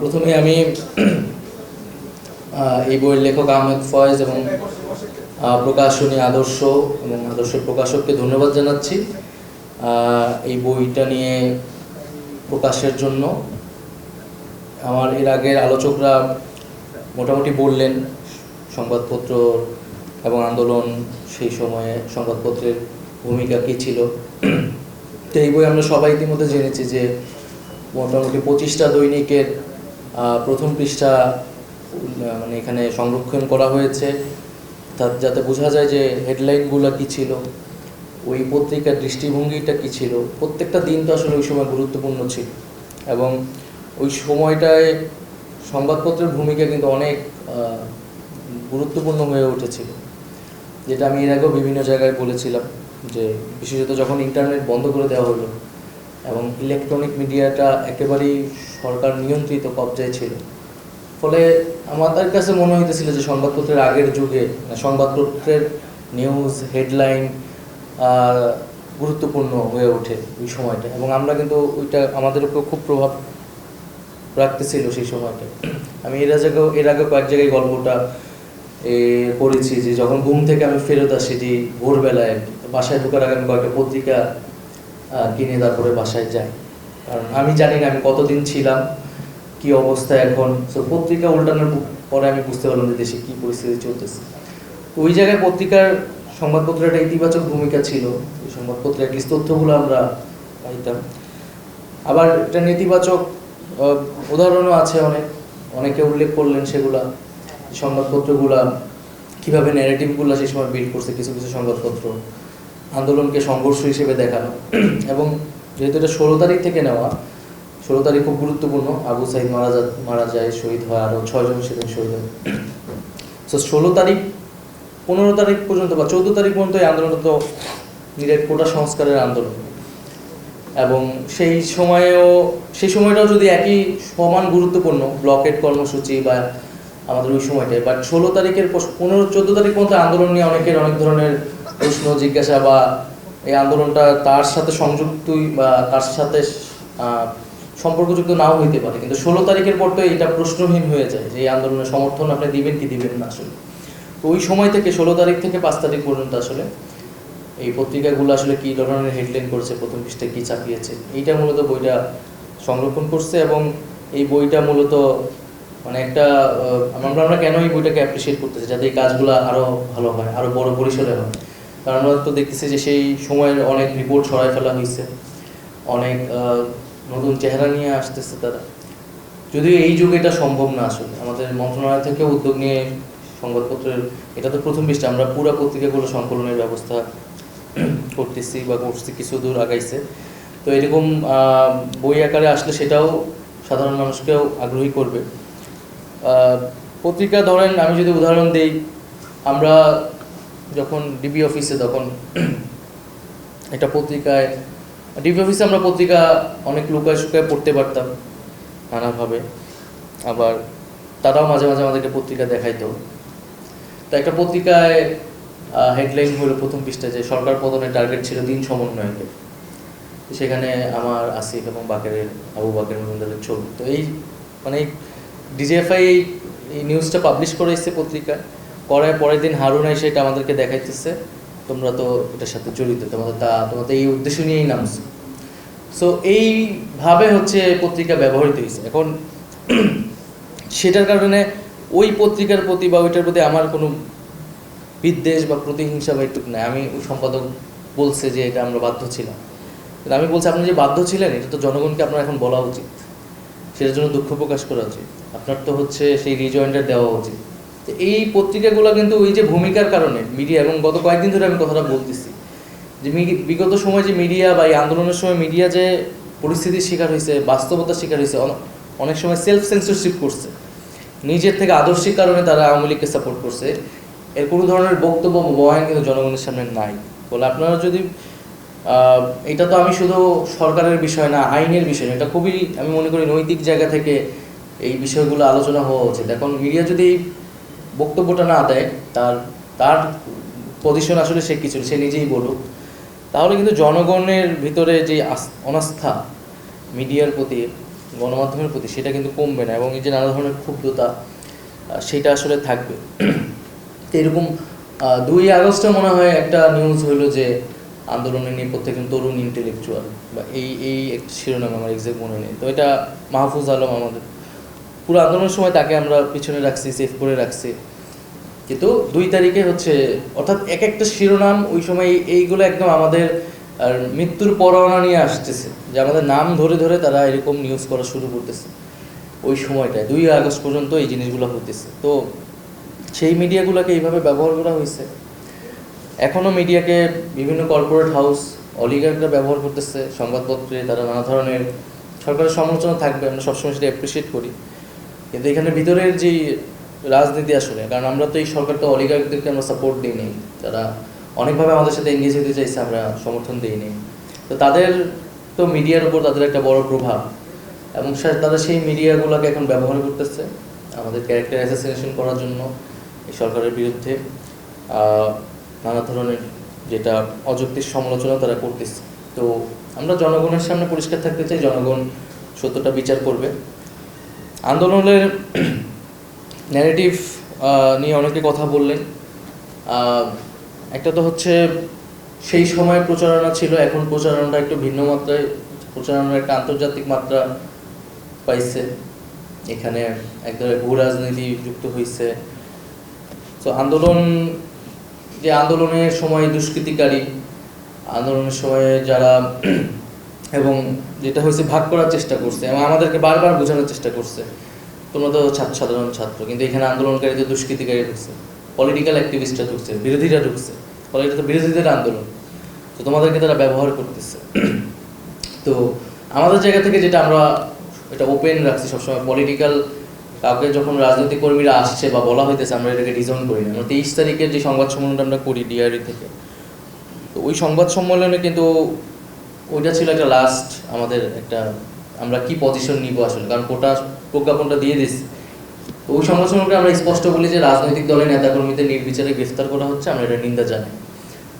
প্রথমে আমি এই বইয়ের লেখক আহমেদ ফয়েজ এবং প্রকাশনী আদর্শ এবং আদর্শ প্রকাশককে ধন্যবাদ জানাচ্ছি এই বইটা নিয়ে প্রকাশের জন্য। আমার এর আগের আলোচকরা মোটামুটি বললেন, সংবাদপত্র এবং আন্দোলন সেই সময়ে সংবাদপত্রের ভূমিকা কী ছিল। তো এই বই আমরা সবাই ইতিমধ্যে জেনেছি যে মোটামুটি পঁচিশটা দৈনিকের প্রথম পৃষ্ঠা মানে এখানে সংরক্ষণ করা হয়েছে। তার যাতে বোঝা যায় যে হেডলাইনগুলো কী ছিল, ওই পত্রিকার দৃষ্টিভঙ্গিটা কী ছিল। প্রত্যেকটা দিন তো আসলে ওই সময় গুরুত্বপূর্ণ ছিল। এবং ওই সময়টায় সংবাদপত্রের ভূমিকা কিন্তু অনেক গুরুত্বপূর্ণ হয়ে উঠেছিল। যেটা আমি এর আগেও বিভিন্ন জায়গায় বলেছিলাম যে বিশেষত যখন ইন্টারনেট বন্ধ করে দেওয়া হলো এবং ইলেকট্রনিক মিডিয়াটা একেবারেই সরকার নিয়ন্ত্রিত কবজায় ছিল। ফলে আমাদের কাছে মনে হইতেছিল যে সংবাদপত্রের আগের যুগে মানে সংবাদপত্রের নিউজ হেডলাইন গুরুত্বপূর্ণ হয়ে ওঠে ওই সময়টা। এবং আমরা কিন্তু ওইটা আমাদের উপর খুব প্রভাব রাখতেছিল সেই সময়টা। আমি এর আগেও এর আগে কয়েক জায়গায় গল্পটা এ, করেছি যে যখন ঘুম থেকে আমি ফেরত আসি যে ভোরবেলায় বাসায় ঢোকার আগে আমি কয়েকটা পত্রিকা কিনে তারপরে বাসায় যাই। কারণ আমি জানি না আমি কতদিন ছিলাম, কি অবস্থা এখন। তো পত্রিকা উল্টানোর পরে আমি বুঝতে পারলাম যে দেশে কি পরিস্থিতি চলতেছে। ওই জায়গায় পত্রিকার সংবাদপত্রের একটা ইতিবাচক ভূমিকা ছিল। ওই সংবাদপত্রে অ্যাটলিস্ট তথ্যগুলো আমরা পাইতাম। আবার এটা নেতিবাচক উদাহরণও আছে অনেক। অনেকে উল্লেখ করলেন সেগুলা, সংবাদপত্রগুলা, কীভাবে ন্যারেটিভগুলো সেই সময় বিল্ড করছে, কিছু কিছু সংবাদপত্র। আন্দোলনকে সংঘর্ষ হিসেবে দেখানো। এবং যেহেতু এটা ষোলো তারিখ থেকে নেওয়া, ষোলো তারিখ খুব গুরুত্বপূর্ণ। আবু সাইদ মারা যা, মারা যায়, শহীদ হয় আরও ছয়জন সেদিন শহীদ হয়। সো ষোলো তারিখ, পনেরো তারিখ পর্যন্ত বা চৌদ্দ তারিখ পর্যন্ত এই আন্দোলনটা তো নিরেট কোটা সংস্কারের আন্দোলন। এবং সেই সময়েও, সেই সময়টাও যদি একই সমান গুরুত্বপূর্ণ ব্লকেট কর্মসূচি বা আমাদের ওই সময়টায় বাট ষোলো তারিখের পনেরো, চোদ্দ তারিখ পর্যন্ত আন্দোলন নিয়ে অনেকের অনেক ধরনের প্রশ্ন, জিজ্ঞাসা বা এই আন্দোলনটা তার সাথে সংযুক্তই বা তার সাথে সম্পর্কযুক্ত নাও হইতে পারে। কিন্তু ষোলো তারিখের পর তো এটা প্রশ্নহীন হয়ে যায় যে এই আন্দোলনের সমর্থন আপনি দিবেন কি দিবেন না আসলে। তো ওই সময় থেকে ষোলো তারিখ থেকে পাঁচ তারিখ পর্যন্ত আসলে এই পত্রিকাগুলো আসলে কী ধরনের হেডলাইন করেছে, প্রথম পৃষ্ঠায় কী চাপিয়েছে এইটা মূলত বইটা সংরক্ষণ করছে এবং এই বইটা মূলত মানে একটা আমরা আমরা কেন এই বইটাকে অ্যাপ্রিসিয়েট করতেছি? যাতে এই কাজগুলো আরও ভালো হয় আরও বড় পরিসরে হয়। কারণ আমরা তো দেখতেছি যে সেই সময়ের অনেক রিপোর্ট সরাই ফেলা হয়েছে অনেক নতুন চেহারা নিয়ে আসতেছে তারা। যদিও এই যুগে এটা সম্ভব না আসলে। আমাদের মন্ত্রণালয় থেকে উদ্যোগ নিয়ে সংবাদপত্রের, এটা তো প্রথম পৃষ্ঠা, আমরা পুরো পত্রিকাগুলো সংকলনের ব্যবস্থা করতেছি বা করছি, কিছু দূর আগাইছে। তো এরকম বই আকারে আসলে সেটাও সাধারণ মানুষকেও আগ্রহী করবে। পত্রিকা ধরেন, আমি যদি উদাহরণ দিই, আমরা যখন ডিবি অফিসে তখন একটা পত্রিকায় ডিবি অফিসে আমরা পত্রিকা অনেক লুকায় শুকায় পড়তে পারতাম নানাভাবে। আবার তারাও মাঝে মাঝে আমাদেরকে পত্রিকা দেখাইতো। তো একটা পত্রিকায় হেডলাইন হলো প্রথম পৃষ্ঠা যে, সরকার পতনের টার্গেট ছিল দিন সমন্বয়কের। তো সেখানে আমার আসিফ এবং বাকেরের, আবু বাকের মজুমদারের ছবি। তো এই মানে ডিজিএফআই এই নিউজটা পাবলিশ করে এসছে পত্রিকায়। করার পরের দিন হারুন এসে এটা আমাদেরকে দেখাইতেছে। তোমরা তো এটার সাথে জড়িত, তোমাদের তা, তোমাদের এই উদ্দেশ্য নিয়েই নামছো। সো এইভাবে হচ্ছে পত্রিকা ব্যবহৃত হয়েছে। এখন সেটার কারণে ওই পত্রিকার প্রতি বা ওইটার প্রতি আমার কোনো বিদ্বেষ বা প্রতিহিংসা বা একটু নাই। আমি সম্পাদক বলছে যে এটা আমরা বাধ্য ছিলাম। আমি বলছি, আপনি যে বাধ্য ছিলেন, এটা তো জনগণকে আপনার এখন বলা উচিত। সেটার জন্য দুঃখ প্রকাশ করা উচিত। আপনার তো হচ্ছে সেই রিজয়েন্টার দেওয়া উচিত। এই পত্রিকাগুলো কিন্তু ওই যে ভূমিকার কারণে মিডিয়া এবং গত কয়েকদিন ধরে আমি কথাটা বলতেছি যে বিগত সময় যে মিডিয়া বা এই আন্দোলনের সময় মিডিয়া যে পরিস্থিতির শিকার হয়েছে বাস্তবতার শিকার হয়েছে অনেক সময় সেলফ সেন্সরশিপ করছে। নিজের থেকে আদর্শিক কারণে তারা আওয়ামী লীগকে সাপোর্ট করছে। এর কোনো ধরনের বক্তব্য বয়ান কিন্তু জনগণের সামনে নাই। বলে আপনারা যদি এটা তো আমি শুধু সরকারের বিষয় না, আইনের বিষয় না, এটা খুবই আমি মনে করি নৈতিক জায়গা থেকে এই বিষয়গুলো আলোচনা হওয়া উচিত। এখন মিডিয়া যদি এই বক্তব্যটা না দেয়, তার তার পজিশন আসলে সে কিছু সে নিজেই বলুক। তাহলে কিন্তু জনগণের ভিতরে যে অনাস্থা মিডিয়ার প্রতি, গণমাধ্যমের প্রতি, সেটা কিন্তু কমবে না এবং এই যে নানা ধরনের ক্ষুব্ধতা সেটা আসলে থাকবে। এরকম দুই আগস্টে মনে হয় একটা নিউজ হইল যে আন্দোলনের নেপথ্যে একজন তরুণ ইন্টেলেকচুয়াল বা এই এই শিরোনাম আমার এক্সাক্ট মনে নেই। তো এটা মাহফুজ আলম আমাদের পুরো আন্দোলনের সময় তাকে আমরা পিছনে রাখছি সেভ করে রাখছি। কিন্তু দুই তারিখে হচ্ছে, অর্থাৎ এক একটা শিরোনাম ওই সময় এইগুলো একদম আমাদের, আর মৃত্যুর পরোয়ানা নিয়ে আসতেছে। যে আমাদের নাম ধরে ধরে তারা এরকম নিউজ করা শুরু করতেছে। ওই সময়টায়, দুই আগস্ট পর্যন্ত এই জিনিসগুলো হতেছে। তো সেই মিডিয়াগুলোকে এইভাবে ব্যবহার করা হয়েছে। এখনও মিডিয়াকে বিভিন্ন কর্পোরেট হাউস অলিগাররা ব্যবহার করতেছে। সংবাদপত্রে তারা নানা ধরনের সরকারের সমালোচনা থাকবে, আমরা সবসময় সেটা অ্যাপ্রিসিয়েট করি। কিন্তু এখানে ভিতরের যেই রাজনীতি আসলে, কারণ আমরা তো এই সরকারকে অলিগারদেরকে আমরা সাপোর্ট দিই নেই তারা অনেকভাবে আমাদের সাথে এঙ্গেজ হতে চাইছে, আমরা সমর্থন দিই নেই। তো তাদের তো মিডিয়ার উপর তাদের একটা বড় প্রভাব, এবং তারা সেই মিডিয়াগুলোকে এখন ব্যবহার করতেছে, আমাদের ক্যারেক্টার অ্যাসোসিয়েশন করার জন্য এই সরকারের বিরুদ্ধে নানা ধরনের যেটা অযৌক্তিক সমালোচনা তারা করতেছে। তো আমরা জনগণের সামনে পরিষ্কার থাকতে চাই, জনগণ সত্যটা বিচার করবে। আন্দোলনের ন্যারেটিভ নিয়ে অনেকে কথা বললেন। একটা তো হচ্ছে সেই সময় প্রচারণা ছিল, এখন প্রচারণাটা একটু ভিন্ন মাত্রায়, প্রচারণার একটা আন্তর্জাতিক মাত্রা পাইছে। এখানে এক ধরনের ভূ রাজনীতি যুক্ত হয়েছে তো আন্দোলন, যে আন্দোলনের সময় দুষ্কৃতিকারী, আন্দোলনের সময় যারা এবং যেটা হয়েছে, ভাগ করার চেষ্টা করছে এবং আমাদেরকে বারবার বোঝানোর চেষ্টা করছে। তোমরা তো ছাত্র, সাধারণ ছাত্র, কিন্তু এখানে আন্দোলনকারীদের দুষ্কৃতিকারী ঢুকছে। পলিটিক্যাল অ্যাক্টিভিস্টরা ঢুকছে, বিরোধীরা ঢুকছে। ফলে এটা তো বিরোধীদের আন্দোলন। তো তোমাদেরকে তারা ব্যবহার করতেছে। তো আমাদের জায়গা থেকে যেটা আমরা এটা ওপেন রাখছি সবসময় পলিটিক্যাল কাউকে যখন রাজনৈতিক কর্মীরা আসছে বা বলা হইতেছে, আমরা এটাকে রিজন করি না। আমরা তেইশ তারিখের যে সংবাদ সম্মেলনটা আমরা করি ডিআরই থেকে। তো ওই সংবাদ সম্মেলনে কিন্তু ওইটা ছিল একটা লাস্ট আমাদের একটা, আমরা কি পজিশন নিব আসলে? কারণ কোটা প্রজ্ঞাপনটা দিয়ে দিচ্ছি ওই সম্মেলনে আমরা স্পষ্ট বলি যে রাজনৈতিক দলের নেতাকর্মীদের নির্বিচারে গ্রেফতার করা হচ্ছে, আমরা এটা নিন্দা জানাই।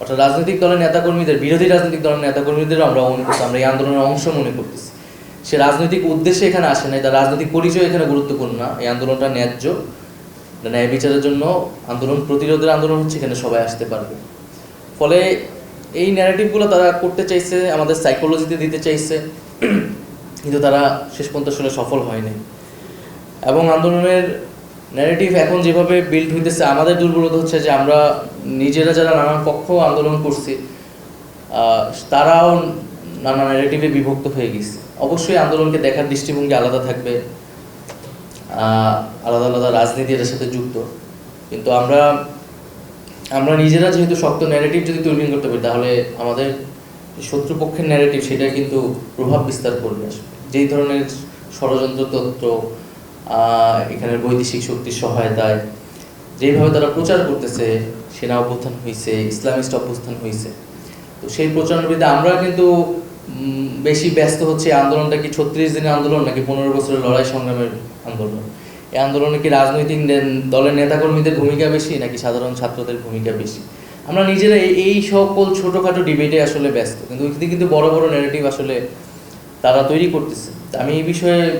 অর্থাৎ রাজনৈতিক দলের নেতাকর্মীদের, বিরোধী রাজনৈতিক দলের নেতাকর্মীদেরও আমরা মনে করছি, আমরা এই আন্দোলনের অংশ মনে করতেছি। সে রাজনৈতিক উদ্দেশ্যে এখানে আসে নাই, তার রাজনৈতিক পরিচয় এখানে গুরুত্বপূর্ণ না। এই আন্দোলনটা ন্যায্য। ন্যায় বিচারের জন্য আন্দোলন, প্রতিরোধের আন্দোলন হচ্ছে, এখানে সবাই আসতে পারবে। ফলে এই ন্যারেটিভগুলো তারা করতে চাইছে, আমাদের সাইকোলজিতে দিতে চাইছে, কিন্তু তারা শেষ পর্যন্ত আসলে সফল হয়নি। এবং আন্দোলনের ন্যারেটিভ এখন যেভাবে বিল্ড হইতেছে, আমাদের দুর্বলতা হচ্ছে যে আমরা নিজেরা যারা নানান পক্ষ আন্দোলন করছি তারাও নানা ন্যারেটিভে বিভক্ত হয়ে গেছে। অবশ্যই আন্দোলনকে দেখার দৃষ্টিভঙ্গি আলাদা থাকবে আলাদা আলাদা রাজনীতি এটার সাথে যুক্ত। কিন্তু আমরা আমরা নিজেরা যেহেতু শক্ত ন্যারেটিভ যদি তৈরি করতে পারি তাহলে আমাদের শত্রুপক্ষের ন্যারেটিভ সেটা কিন্তু প্রভাব বিস্তার করবে। যেই ধরনের ষড়যন্ত্র তত্ত্ব আহ, এখানের বৈদেশিক শক্তির সহায়তায় যেইভাবে তারা প্রচার করতেছে সেনা অভ্যুত্থান হয়েছে ইসলামিস্ট অভ্যুত্থান হয়েছে তো সেই প্রচারের বিরুদ্ধে আমরা কিন্তু বেশি ব্যস্ত হচ্ছে। আন্দোলনটা কি ছত্রিশ দিনের আন্দোলন নাকি পনেরো বছরের লড়াই সংগ্রামের আন্দোলন? এই আন্দোলনে কি রাজনৈতিক দলের নেতাকর্মীদের ভূমিকা বেশি নাকি সাধারণ ছাত্রদের ভূমিকা বেশি? আমরা নিজেরা এই- সকল ছোটোখাটো ডিবেটে আসলে ব্যস্ত, কিন্তু ওইখানে কিন্তু বড় বড় নেগেটিভ আসলে তারা তৈরি করতেছে। আমি এই বিষয়ে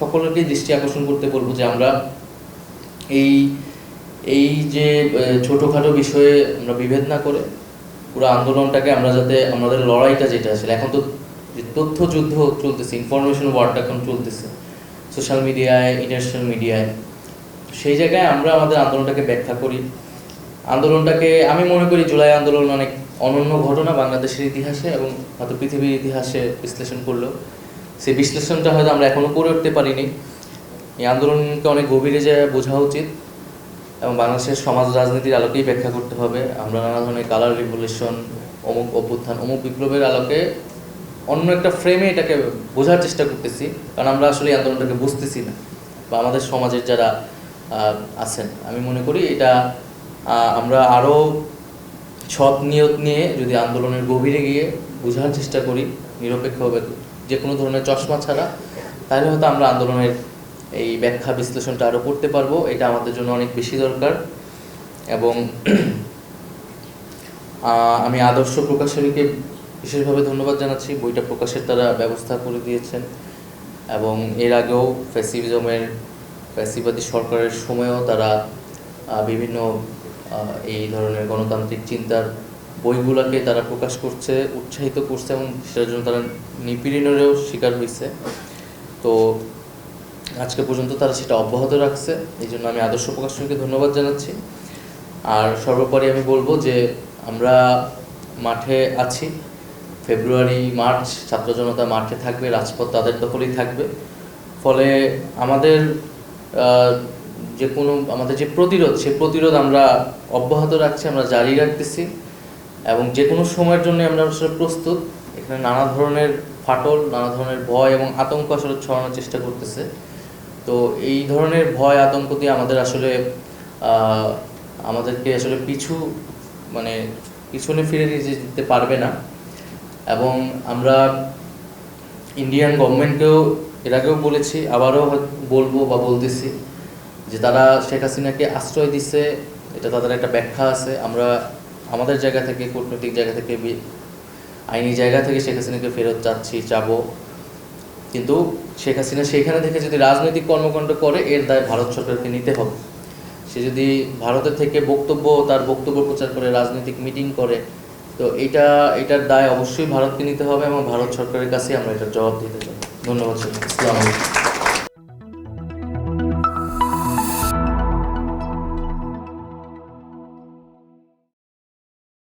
সকলকে দৃষ্টি আকর্ষণ করতে বলব যে আমরা এই এই যে ছোটোখাটো বিষয়ে আমরা বিভেদ না করে পুরো আন্দোলনটাকে আমরা যাতে, আমাদের লড়াইটা যেটা আসলে, এখন তো তথ্য যুদ্ধ চলতেছে ইনফরমেশন ওয়ারটা এখন চলতেছে। সোশ্যাল মিডিয়ায় ইন্টারন্যাশনাল মিডিয়ায় সেই জায়গায় আমরা আমাদের আন্দোলনটাকে ব্যাখ্যা করি। আন্দোলনটাকে, আমি মনে করি জুলাই আন্দোলন অনেক অনন্য ঘটনা বাংলাদেশের ইতিহাসে এবং হয়তো পৃথিবীর ইতিহাসে বিশ্লেষণ করলেও। সেই বিশ্লেষণটা হয়তো আমরা এখনও করে উঠতে পারিনি। এই আন্দোলনকে অনেক গভীরে যায় বোঝা উচিত এবং বাংলাদেশের সমাজ রাজনীতির আলোকেই ব্যাখ্যা করতে হবে। আমরা নানা ধরনের কালার রিভলিউশন অমুক অভ্যুত্থান, অমুক বিপ্লবের আলোকে অন্য একটা ফ্রেমে এটাকে বোঝার চেষ্টা করতেছি, কারণ আমরা আসলে এই আন্দোলনটাকে বুঝতেছি না, বা আমাদের সমাজের যারা আছেন, আমি মনে করি এটা আমরা আরও সৎ নিয়ত নিয়ে যদি আন্দোলনের গভীরে গিয়ে বোঝার চেষ্টা করি নিরপেক্ষভাবে যে কোনো ধরনের চশমা ছাড়া, তাহলে হয়তো আমরা আন্দোলনের এই ব্যাখ্যা বিশ্লেষণটা আরও করতে পারব, এটা আমাদের জন্য অনেক বেশি দরকার। এবং আমি আদর্শ প্রকাশনীকে বিশেষভাবে ধন্যবাদ জানাচ্ছি। বইটা প্রকাশের তারা ব্যবস্থা করে দিয়েছেন এবং এর আগেও ফ্যাসিজমের ফ্যাসিবাদী সরকারের সময়ও তারা বিভিন্ন এই ধরনের গণতান্ত্রিক চিন্তার বইগুলোকে তারা প্রকাশ করছে, উৎসাহিত করছে এবং সেটার জন্য তারা নিপীড়নেরও শিকার হয়েছে তো আজকে পর্যন্ত তারা সেটা অব্যাহত রাখছে। এই জন্য আমি আদর্শ প্রকাশনীকে ধন্যবাদ জানাচ্ছি। আর সর্বোপরি আমি বলব যে আমরা মাঠে আছি। ফেব্রুয়ারি, মার্চ ছাত্র জনতা মার্চে থাকবে, রাজপথ তাদের দখলেই থাকবে। ফলে আমাদের যে কোনো, আমাদের যে প্রতিরোধ, সে প্রতিরোধ আমরা অব্যাহত রাখছি, আমরা জারি রাখতেছি। এবং যে কোনো সময়ের জন্য আমরা আসলে প্রস্তুত। এখানে নানা ধরনের ফাটল, নানা ধরনের ভয় এবং আতঙ্ক আসলে ছড়ানোর চেষ্টা করতেছে। তো এই ধরনের ভয়, আতঙ্ক দিয়ে আমাদের আসলে আমাদেরকে আসলে পিছু মানে পিছনে ফিরে নিয়ে যেতে পারবে না। এবং আমরা ইন্ডিয়ান গভর্নমেন্টকেও এর আগেও বলেছি, আবারও বলব বা বলতেছি যে তারা শেখ হাসিনাকে আশ্রয় দিছে, এটা তাদের একটা ব্যাখ্যা আছে। আমরা আমাদের জায়গা থেকে, কূটনৈতিক জায়গা থেকে আইনি জায়গা থেকে শেখ হাসিনাকে ফেরত চাচ্ছি, চাবো। কিন্তু শেখ হাসিনা সেখানে থেকে যদি রাজনৈতিক কর্মকাণ্ড করে, এর দায় ভারত সরকারকে নিতে হবে। সে যদি ভারতের থেকে বক্তব্য, তার বক্তব্য প্রচার করে, রাজনৈতিক মিটিং করে তো এটা, এটার দায় অবশ্যই ভারতকে নিতে হবে এবং ভারত সরকারের কাছে আমরা এটার জবাব দিতে চাই। ধন্যবাদ, স্যার। আসসালামু আলাইকুম।